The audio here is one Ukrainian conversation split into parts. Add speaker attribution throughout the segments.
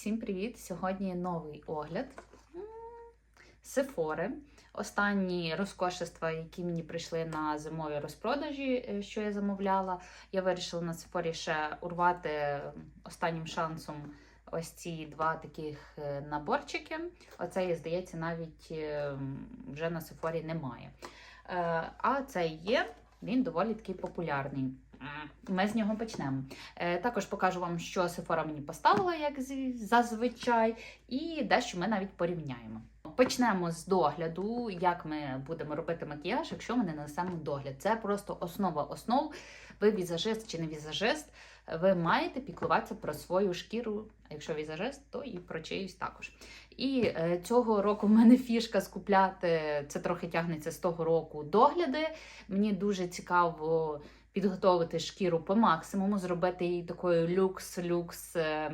Speaker 1: Всім привіт! Сьогодні новий огляд Сефори. Останні розкошества, які мені прийшли на зимові розпродажі, е, що я замовляла. Я вирішила на Сефорі ще урвати останнім шансом ось ці два таких е, наборчики. Оцей, здається, навіть е, вже на Сефорі немає. А цей є, він доволі такий популярний. Ми з нього почнемо. Е, Також покажу вам, що Сефора мені поставила, як зазвичай, і дещо ми навіть порівняємо. Почнемо з догляду, як ми будемо робити макіяж, якщо ми не нанесемо догляд. Це просто основа основ. Ви візажист чи не візажист, ви маєте піклуватися про свою шкіру. А якщо візажист, то і про чиюсь також. І е, цього року в мене фішка скупляти, це трохи тягнеться з того року догляди. Мені дуже цікаво підготовити шкіру по максимуму, зробити її такою люкс-люкс. е,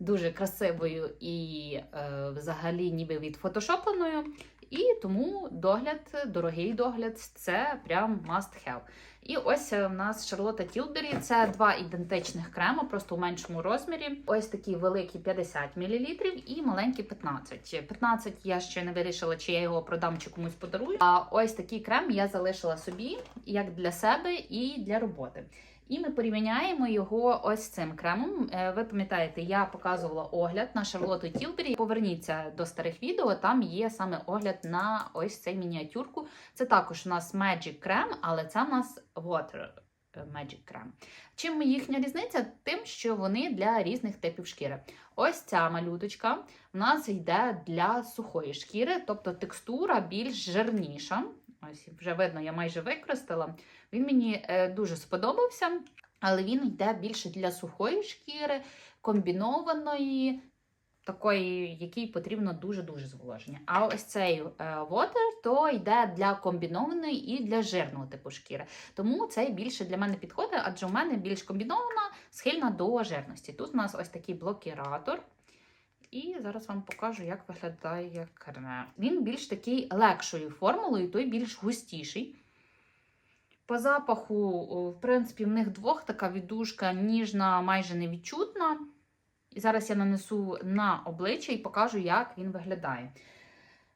Speaker 1: Дуже красивою і е, взагалі ніби відфотошопленою. І тому догляд, дорогий догляд, це прям must have. І ось е, в нас Шарлотта Тілбері. Це два ідентичних крема, просто у меншому розмірі. Ось такі великі 50 мл і маленькі 15. 15 я ще не вирішила, чи я його продам, чи комусь подарую. А ось такий крем я залишила собі як для себе і для роботи. І ми порівняємо його ось цим кремом. Е, Ви пам'ятаєте, я показувала огляд на Шарлоту Тілбері. Поверніться до старих відео. Там є саме огляд на ось цей мініатюрку. Це також у нас Magic крем, але це у нас Water Magic крем. Чим їхня різниця? Тим, що вони для різних типів шкіри. Ось ця малюточка в нас йде для сухої шкіри, тобто текстура більш жирніша. Ось вже видно, я майже використала. Він мені е, дуже сподобався, але він йде більше для сухої шкіри, комбінованої, такої, якій потрібно дуже-дуже зволоження. А ось цей е, Water, то йде для комбінованої і для жирного типу шкіри. Тому цей більше для мене підходить, адже у мене більш комбінована, схильна до жирності. Тут у нас ось такий блокіратор. І зараз вам покажу, як виглядає крем. Він більш такий легшою формулою, той більш густіший. По запаху, в принципі, в них двох така віддушка ніжна, майже невідчутна. І зараз я нанесу на обличчя і покажу, як він виглядає.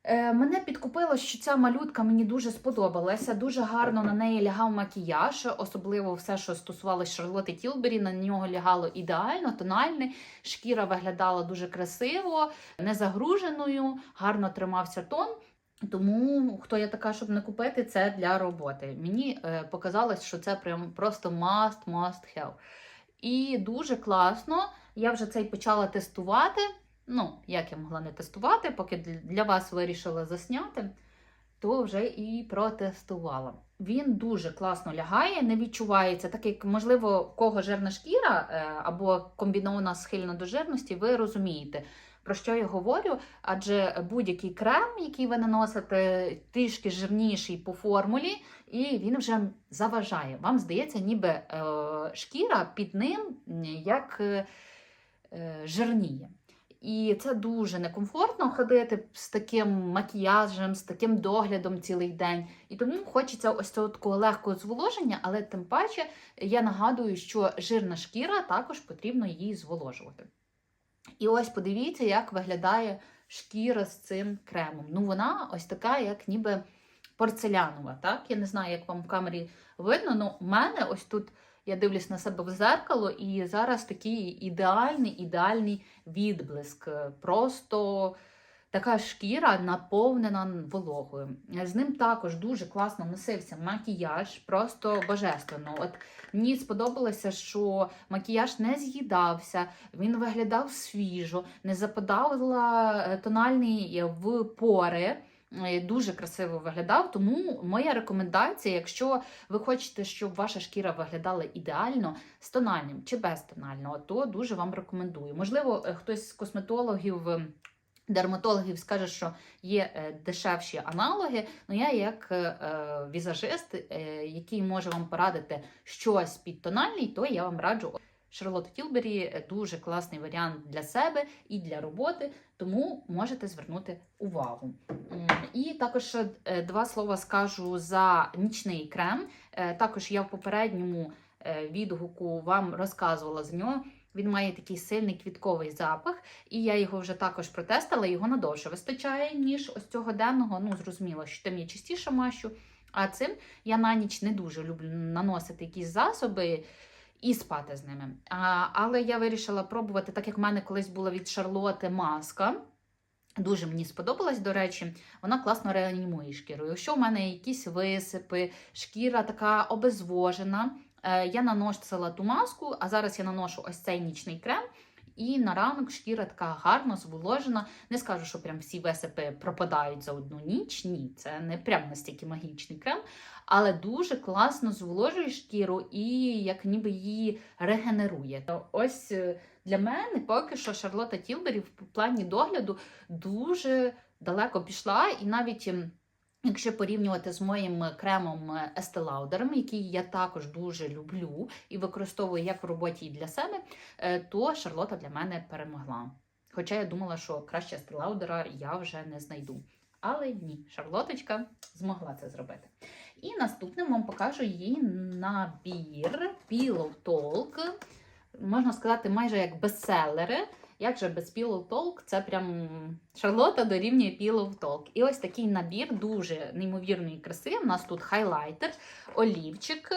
Speaker 1: Е, мене підкупило, що ця малютка мені дуже сподобалася. Дуже гарно на неї лягав макіяж, особливо все, що стосувалося Шарлоти Тілбері, на нього лягало ідеально, тональне. Шкіра виглядала дуже красиво, не загруженою, гарно тримався тон. Тому хто я така, щоб не купити, це для роботи. Мені е, показалось, що це прям просто must, must have. І дуже класно. Я вже цей почала тестувати. Ну, як я могла не тестувати, поки для- вас вирішила засняти, то вже і протестувала. Він дуже класно лягає, не відчувається, так як, можливо, в кого жирна шкіра е, або комбінована схильна до жирності, ви розумієте, про що я говорю. Адже будь-який крем, який ви наносите, трішки жирніший по формулі, і він вже заважає. Вам здається, ніби е, шкіра під ним як е, жирніє. І це дуже некомфортно ходити з таким макіяжем, з таким доглядом цілий день. І тому хочеться ось цього такого легкого зволоження, але тим паче я нагадую, що жирна шкіра також потрібно її зволожувати. І ось подивіться, як виглядає шкіра з цим кремом. Ну, вона ось така, як ніби порцелянова. Так? Я не знаю, як вам в камері видно, але в мене ось тут я дивлюсь на себе в зеркало, і зараз такий ідеальний, ідеальний відблиск. Просто така шкіра наповнена вологою. З ним також дуже класно носився макіяж, просто божественно. От мені сподобалося, що макіяж не з'їдався, він виглядав свіжо, не западала е, тональний в пори. Е, Дуже красиво виглядав, тому моя рекомендація, якщо ви хочете, щоб ваша шкіра виглядала ідеально з тональним чи без тонального, то дуже вам рекомендую. Можливо, е, хтось з косметологів. е, Дерматологів скаже, що є е, дешевші аналоги. але я, як візажист, який може вам порадити щось під тональний, то я вам раджу Шарлотта Тілбері е, дуже класний варіант для себе і для роботи, тому можете звернути увагу. І також е, два слова скажу за нічний крем. Е, Також я в попередньому відгуку вам розказувала за нього. Він має такий сильний квітковий запах, і я його вже також протестила. Його надовше вистачає, ніж ось цього денного. Ну, зрозуміло, що тим я частіше мащу. А цим я на ніч не дуже люблю наносити якісь засоби і спати з ними. А, але я вирішила пробувати, так як в мене колись була від Шарлоти маска. Дуже мені сподобалась, до речі, вона класно реанімує шкіру. Якщо в мене якісь висипи, шкіра така обезвожена, е, я наносила ту маску, а зараз я наношу ось цей нічний крем. І на ранок шкіра така гарно зволожена. Не скажу, що прям всі висипи пропадають за одну ніч. Ні, це не прям настільки магічний крем, але дуже класно зволожує шкіру і як ніби її регенерує. Ось е, для мене поки що Шарлота Тілбері в плані догляду дуже далеко пішла, і навіть. ем, Якщо порівнювати з моїм кремом Estee Lauder, який я також дуже люблю і використовую як в роботі і для себе, е, то Шарлота для мене перемогла. Хоча я думала, що краще Estee я вже не знайду. Але ні, Шарлоточка змогла це зробити. І наступним вам покажу її набір Pillow Talk. Можна сказати, майже як бестселери. Як же без Pillow Talk, це прям Шарлота дорівнює Pillow Talk. І ось такий набір дуже неймовірної краси. У нас тут хайлайтер, олівчик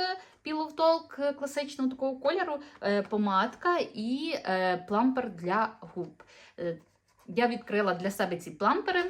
Speaker 1: Pillow Talk класичного такого кольору, е, помадка і е, плампер для губ. Е, Я відкрила для себе ці плампери.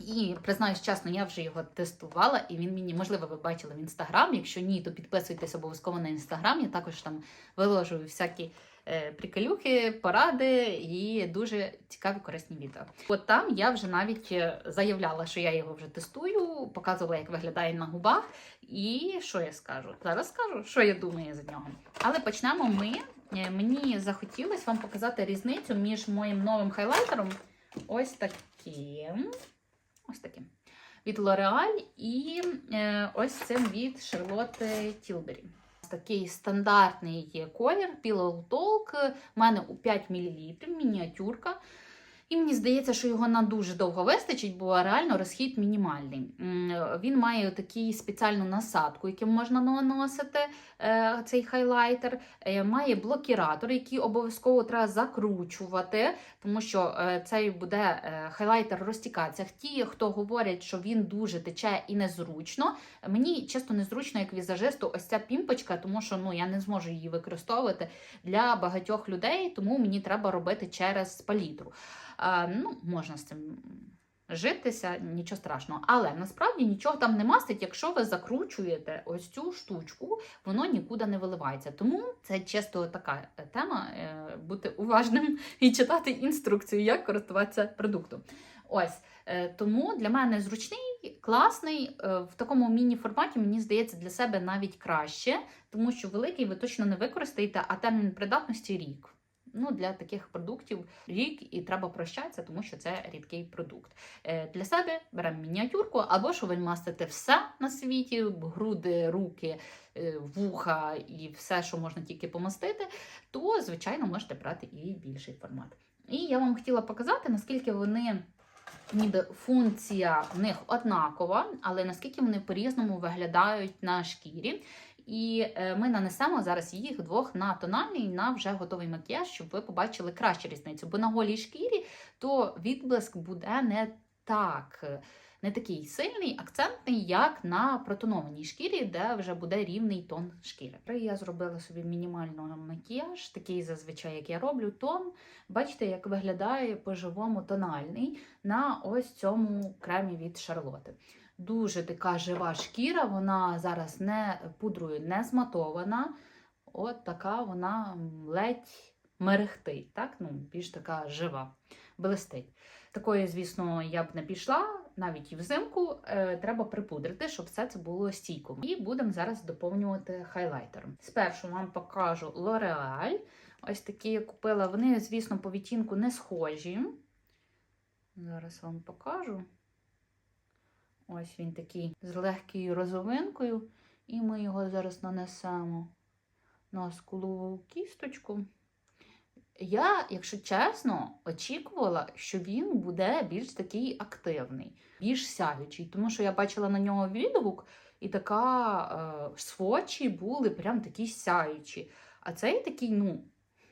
Speaker 1: І признаюсь чесно, я вже його тестувала, і він мені, можливо, ви бачили в інстаграм. Якщо ні, то підписуйтесь обов'язково на інстаграм. Я також там виложую всякі е, приколюхи, поради і дуже цікаві корисні відео. От там я вже навіть е, заявляла, що я його вже тестую, показувала, як виглядає на губах. І що я скажу? Зараз скажу, що я думаю за нього. Але почнемо ми. Е, Мені захотілося вам показати різницю між моїм новим хайлайтером. Ось таким. Ось таким. Від L'Oreal і е, ось цим від Шарлотти Тілбері. Такий стандартний колір Pillow Talk. У мене у 5 мл, мініатюрка. І мені здається, що його на дуже довго вистачить, бо реально розхід мінімальний. Він має таку спеціальну насадку, яким можна наносити е, цей хайлайтер. Е, Має блокіратор, який обов'язково треба закручувати, тому що е, цей буде хайлайтер розтікатися. Ті, хто говорять, що він дуже тече і незручно. Мені чесно незручно, як візажисту, ось ця пімпочка, тому що ну, я не зможу її використовувати для багатьох людей, тому мені треба робити через палітру. А, ну, можна з цим житися, нічого страшного. Але насправді нічого там не мастить, якщо ви закручуєте ось цю штучку, воно нікуди не виливається. Тому це чисто така е, тема е, бути уважним і читати інструкцію, як користуватися продуктом. Ось е, тому для мене зручний, класний. е, В такому міні-форматі, мені здається, для себе навіть краще, тому що великий ви точно не використаєте, а термін придатності рік. Ну, для таких продуктів рік і треба прощатися, тому що це рідкий продукт. Е, Для себе беремо мініатюрку, або мастите все на світі: груди, руки, е, вуха і все, що можна тільки помастити, то, звичайно, можете брати і більший формат. І я вам хотіла показати, наскільки вони. Ніби функція в них однакова, але наскільки вони по-різному виглядають на шкірі. І е, ми нанесемо зараз їх двох на тональний, на вже готовий макіяж, щоб ви побачили кращу різницю. Бо на голій шкірі то відблиск буде не так. Не такий сильний, акцентний, як на протонованій шкірі, де вже буде рівний тон шкіри. Я зробила собі мінімальний макіяж, такий зазвичай, як я роблю, тон. Бачите, як виглядає по-живому тональний на ось цьому кремі від Шарлоти. Дуже така жива шкіра, вона зараз не пудрою не зматована. От така вона ледь мерехтить, так? Ну, більш така жива, блистить. Такої, звісно, я б не пішла, навіть і взимку е, треба припудрити, щоб все це було стійко. І будемо зараз доповнювати хайлайтером. Спершу вам покажу L'Oreal. Ось такі я купила. Вони, звісно, по відтінку не схожі. Зараз вам покажу. Ось він такий з легкою розовинкою. І ми його зараз нанесемо на скулову кісточку. Я, якщо чесно, очікувала, що він буде більш такий активний, більш сяючий, тому що я бачила на нього відгук, і така е, свочі були прям такі сяючі. А цей такий, ну,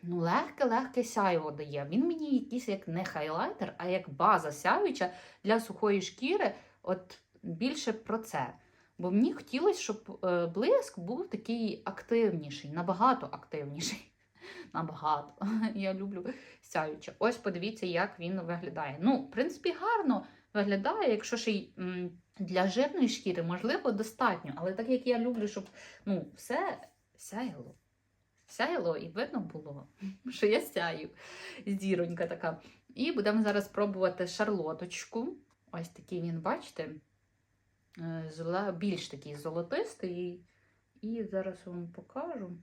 Speaker 1: ну, легке-легке сяйво дає. Він мені якийсь як не хайлайтер, а як база сяюча для сухої шкіри. От більше про це. Бо мені хотілося, щоб е, блиск був такий активніший, набагато активніший. Набагато. Я люблю сяюче. Ось подивіться, як він виглядає. Ну, в принципі, гарно виглядає, якщо ще й для жирної шкіри, можливо, достатньо. Але так як я люблю, щоб ну, все сяяло. Сяяло і видно було, що я сяю. Зіронька така. І будемо зараз пробувати шарлоточку. Ось такий він, бачите, більш такий золотистий. І зараз вам покажу.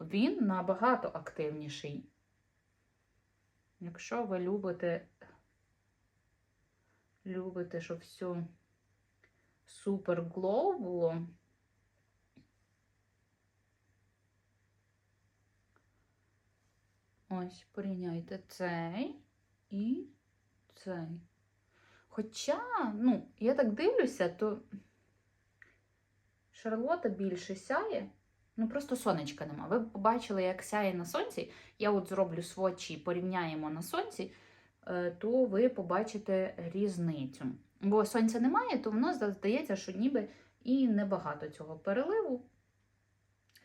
Speaker 1: Він набагато активніший. Якщо ви любите, любите, щоб все супер глоу було. Ось, порівняйте цей і цей. Хоча, ну, я так дивлюся, то Шарлота більше сяє. Ну, просто сонечка нема. Ви побачили, як сяє на сонці. Я от зроблю сводчі і порівняємо на сонці, е, то ви побачите різницю. Бо сонця немає, то воно здається, що ніби і небагато цього переливу.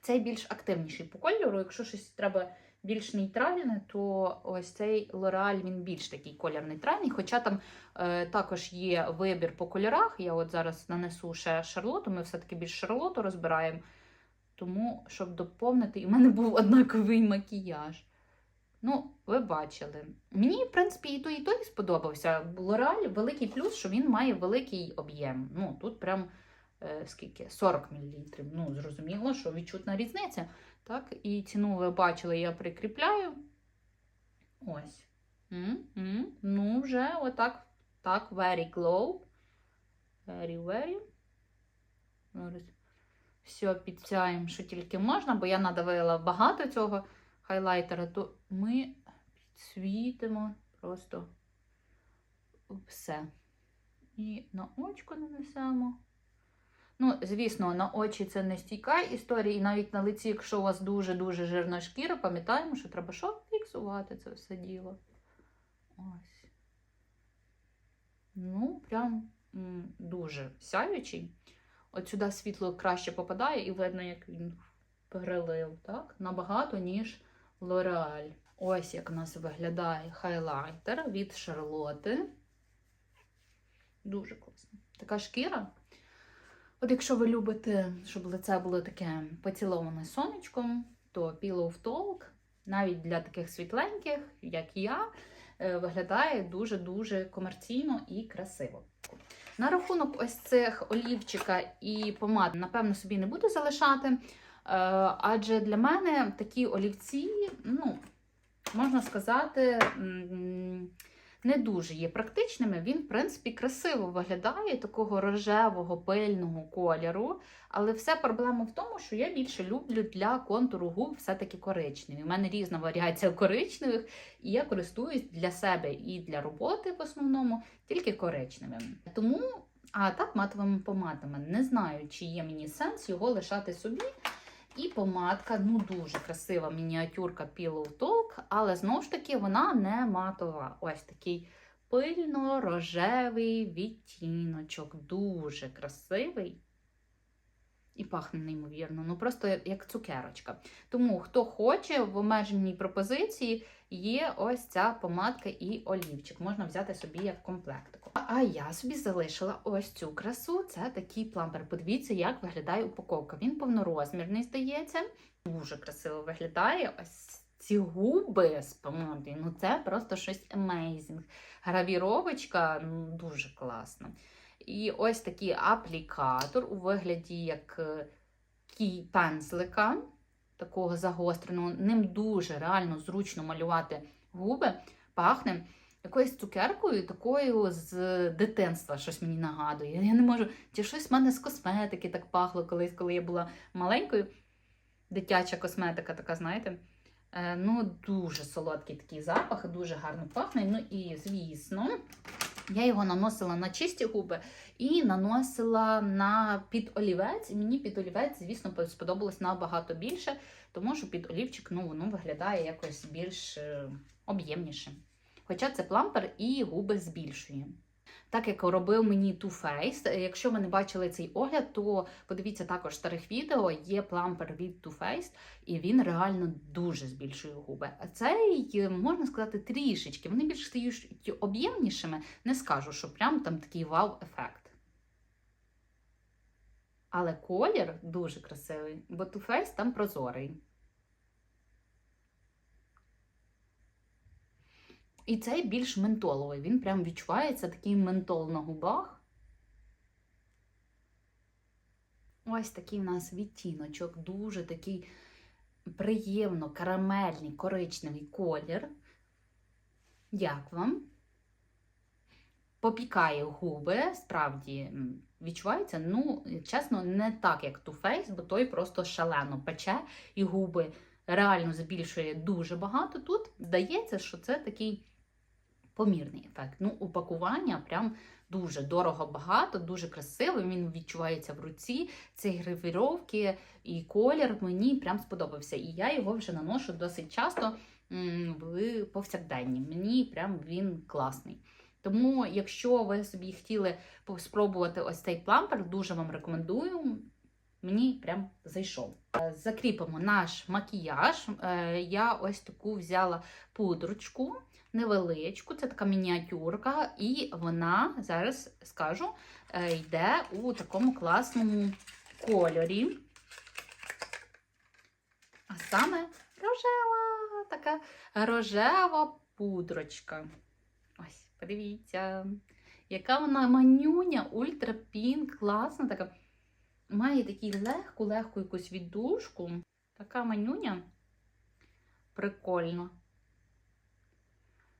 Speaker 1: Цей більш активніший по кольору. Якщо щось треба більш нейтральне, то ось цей L'Oreal, він більш такий колір нейтральний. Хоча там е, також є вибір по кольорах. Я от зараз нанесу ще шарлоту, ми все-таки більш шарлоту розбираємо. Тому, щоб доповнити, і в мене був однаковий макіяж. Ну, ви бачили. Мені, в принципі, і той, і той сподобався. L'Oreal великий плюс, що він має великий об'єм. Ну, тут прям е, скільки? 40 мл. Ну, зрозуміло, що відчутна різниця. Так, і ціну ви бачили, я прикріпляю. Ось. М-м. Ну, вже отак. Так, very glow. Very, very. Все підтяємо, що тільки можна, бо я надавила багато цього хайлайтера, то ми підсвітимо просто все. І на очко нанесемо. Ну, звісно, на очі це не стійка історія, і навіть на лиці, якщо у вас дуже-дуже жирна шкіра, пам'ятаємо, що треба що? Фіксувати це все діло. Ось. Ну, прям м, дуже сяючий. От сюди світло краще попадає, і видно, як він перелив, так? Набагато, ніж L'Oreal. Ось як у нас виглядає хайлайтер від Шарлоти. Дуже класно. Така шкіра. От якщо ви любите, щоб лице було таке поціловане сонечком, то Pillow Talk, навіть для таких світленьких, як я, е, виглядає дуже-дуже комерційно і красиво. На рахунок ось цих олівчика і помад, напевно, собі не буду залишати. е, Адже для мене такі олівці, ну, можна сказати, не дуже є практичними. Він, в принципі, красиво виглядає такого рожевого пильного кольору. Але все проблема в тому, що я більше люблю для контуру губ все-таки коричневі. У мене різна варіація коричневих, і я користуюсь для себе і для роботи в основному тільки коричневим. Тому, а так матовими помадами. Не знаю, чи є мені сенс його лишати собі. І помадка, ну дуже красива мініатюрка Pillow Talk, але знову ж таки вона не матова. Ось такий пильно-рожевий відтіночок. Дуже красивий. І пахне неймовірно, ну просто як цукерочка. Тому, хто хоче, в обмеженій пропозиції є ось ця помадка і олівчик. Можна взяти собі як комплектику. А я собі залишила ось цю красу. Це такий плампер. Подивіться, як виглядає упаковка. Він повнорозмірний, здається. Дуже красиво виглядає. Ось ці губи з помадою. Ну це просто щось amazing. Гравіровочка ну, дуже класна. І ось такий аплікатор у вигляді як е, кій пензлика, такого загостреного. Ним дуже реально зручно малювати губи. Пахне якоюсь цукеркою, такою з дитинства, щось мені нагадує. Я не можу, чи щось в мене з косметики так пахло колись, коли я була маленькою. Дитяча косметика, така, знаєте. Е, Ну, дуже солодкий такий запах, дуже гарно пахне. Ну і, звісно, Я його наносила на чисті губи і наносила на під олівець. І мені під олівець, звісно, сподобалось набагато більше, тому що під олівчик ну, воно виглядає якось більш е, об'ємніше. Хоча це плампер і губи збільшує. Так як робив мені Too Faced, якщо ви не бачили цей огляд, то подивіться також старих відео, є плампер від Too Faced, і він реально дуже збільшує губи. А цей, можна сказати, трішечки. Вони більш стають об'ємнішими, не скажу, що прям там такий вау-ефект. Але колір дуже красивий, бо Too Faced там прозорий. І цей більш ментоловий. Він прям відчувається такий ментол на губах. Ось такий у нас відтіночок, дуже такий приємно карамельний коричневий колір. Як вам? Попікає губи, справді відчувається, ну, чесно, не так, як Too Faced, бо той просто шалено пече і губи реально збільшує дуже багато. Тут здається, що це такий помірний ефект. Ну, упакування прям дуже дорого багато, дуже красиво. Він відчувається в руці. Ці гравіровки і колір мені прям сподобався. І я його вже наношу досить часто в повсякденні. Мені прям він класний. Тому, якщо ви собі хотіли спробувати ось цей плампер, дуже вам рекомендую. Мені прям зайшов. Закріпимо наш макіяж. Е, я ось таку взяла пудрочку невеличку, це така мініатюрка, і вона, зараз скажу, е, йде у такому класному кольорі. А саме рожева, така рожева пудрочка. Ось, подивіться, яка вона манюня, ультра пінк, класна така. Має таку легку-легку якусь віддушку. Така манюня. Прикольно.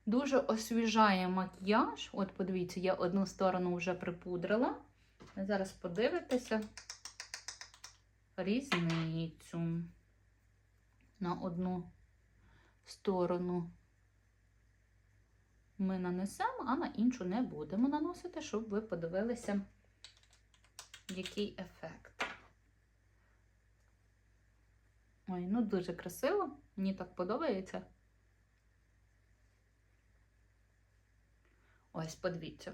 Speaker 1: Дуже освіжає макіяж. От, подивіться, я одну сторону вже припудрила. Зараз подивитеся різницю на одну сторону ми нанесемо, а на іншу не будемо наносити, щоб ви подивилися, який ефект. Ой, ну дуже красиво, мені так подобається. Ось, подивіться.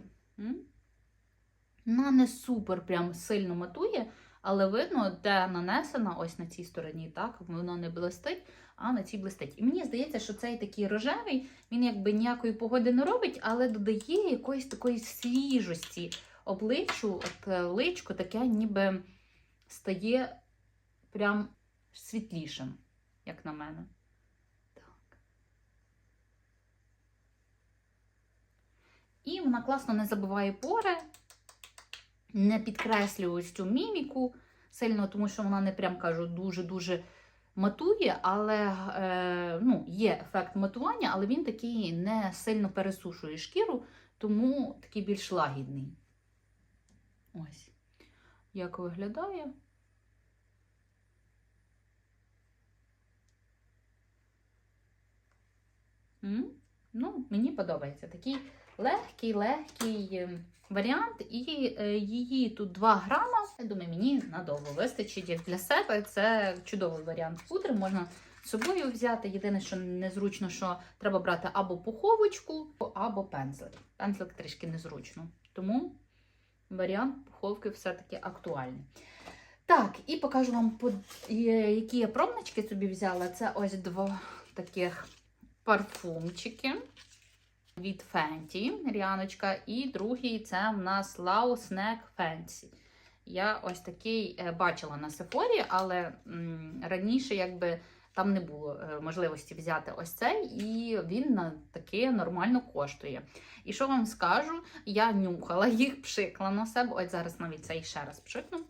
Speaker 1: Вона не супер прям сильно матує, але видно, де нанесена, ось на цій стороні, так, воно не блистить, а на цій блистить. І мені здається, що цей такий рожевий, він якби ніякої погоди не робить, але додає якоїсь такої свіжості обличчю, от е, личко таке ніби стає прям світлішим, як на мене. І вона класно не забиває пори, не підкреслює ось цю міміку сильно, тому що вона не прям кажу, дуже-дуже матує, але е, ну, є ефект матування, але він такий не сильно пересушує шкіру, тому такий більш лагідний. Ось. Як виглядає? Ну, мені подобається такий легкий, легкий ем, варіант, і е, її тут 2 грама. Я думаю, мені надовго вистачить як для себе. Це чудовий варіант пудри. Можна з собою взяти. Єдине, що незручно, що треба брати або пуховочку, або пензлик. Пензлик трішки незручно. Тому варіант пуховки все-таки актуальний. Так, і покажу вам, які я пробнички собі взяла. Це ось два таких парфумчики від Fenty, Ріаночка, і другий це в нас Lau Snack Fancy. Я ось такий е, бачила на Сефорі, але м, раніше якби там не було е, можливості взяти ось цей, і він на таке нормально коштує. І що вам скажу, я нюхала їх, пшикла на себе. Ось зараз навіть цей ще раз пшикну.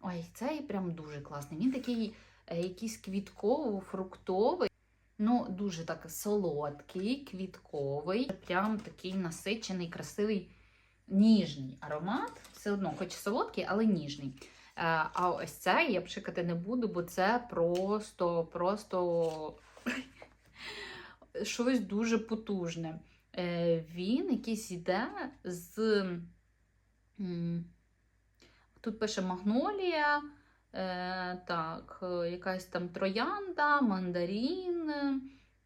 Speaker 1: Ой, цей прям дуже класний. Він такий е, якийсь квітково-фруктовий. Ну, дуже так солодкий, квітковий, прям такий насичений, красивий, ніжний аромат. Все одно, хоч солодкий, але ніжний. Е, а ось це я пшикати не буду, бо це просто, просто щось дуже потужне. Е, він якийсь йде з. Тут пише магнолія, е, так, якась там троянда, мандарин,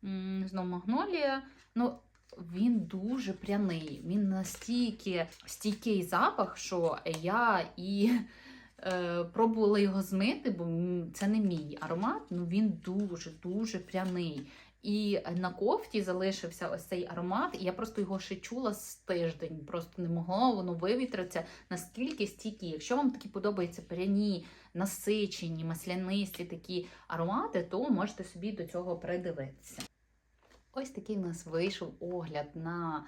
Speaker 1: м, знов магнолія. Ну, він дуже пряний. Він настільки стійкий запах, що я і пробувала його змити, бо це не мій аромат, ну він дуже-дуже пряний. І на кофті залишився ось цей аромат, і я просто його ще чула з тиждень, просто не могла воно вивітритися наскільки стійкі. Якщо вам такі подобаються пряні, насичені, маслянисті такі аромати, то можете собі до цього придивитися. Ось такий в нас вийшов огляд на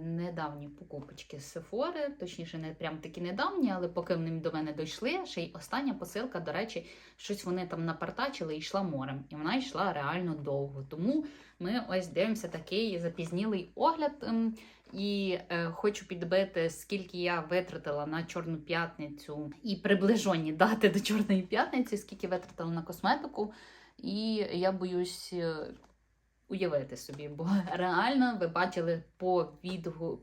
Speaker 1: недавні покупочки з Сефори, точніше, не прям такі недавні, але поки вони до мене дійшли, ще й остання посилка, до речі, щось вони там напартачили і йшла морем. І вона йшла реально довго. Тому ми ось дивимося такий запізнілий огляд. ем, І е, хочу підбити, скільки я витратила на Чорну п'ятницю і приближені дати до Чорної п'ятниці, скільки витратила на косметику. І я боюсь е, уявити собі, бо реально ви бачили по відео,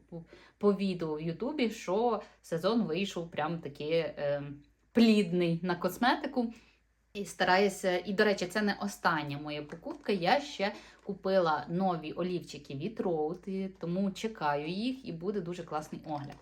Speaker 1: по, відео в Ютубі, що сезон вийшов прям такий е, плідний на косметику. І стараюся, і до речі, це не остання моя покупка. Я ще купила нові олівчики від Road, тому чекаю їх і буде дуже класний огляд.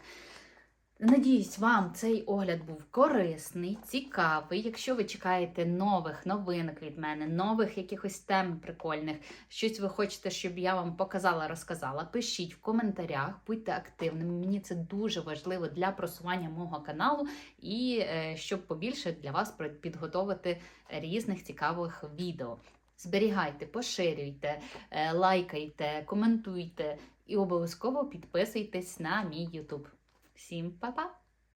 Speaker 1: Надіюсь, вам цей огляд був корисний, цікавий. Якщо ви чекаєте нових новинок від мене, нових якихось тем прикольних, щось ви хочете, щоб я вам показала, розказала, пишіть в коментарях, будьте активними. Мені це дуже важливо для просування мого каналу і е, щоб побільше для вас підготовити різних цікавих відео. Зберігайте, поширюйте, е, лайкайте, коментуйте і обов'язково підписуйтесь на мій YouTube. Всім па-па!